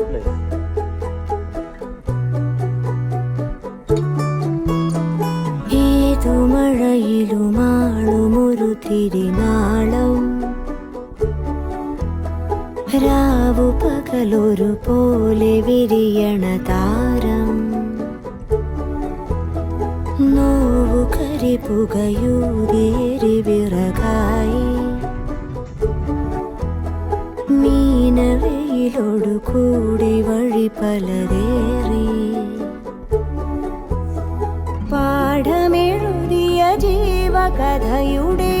മനസ്സിലായി. ഏതു മഴയിലുമാളുമൊരു തിരിനാളം. രാവു പകലൊരു പോലെ വിരിയണ താരം. നോവു കരിപുകയൂതിയേരി വിറകായി മീനവെയിലൊടു കൂടി വഴി പലരേറി പാഠമെഴുതിയ ജീവകഥയുടെ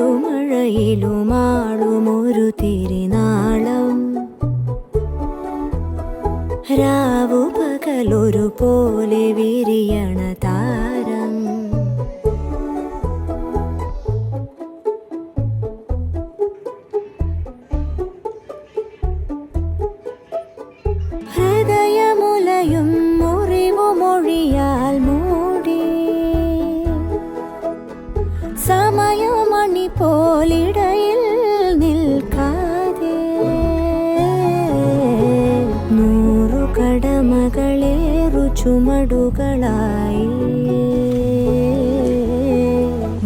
ഏതു തിരുനാളം. രാവു പകലൊരു പോലെ വിരിയണ താരം കടമകളേറു ചുമടുകളായി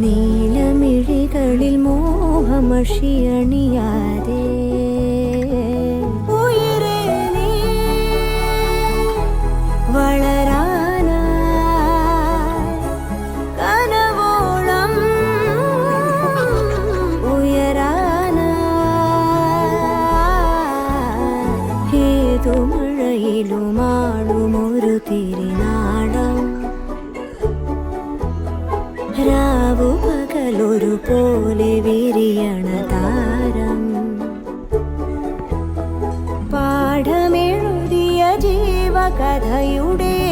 നീലമിഴികളിൽ മോഹമഷിയണിയാതെ. തിരിനാടം. രാവു പകലൊരു പോലെ വിരിയണ താരം. പാഠമെഴുതിയ ജീവകഥയുടെ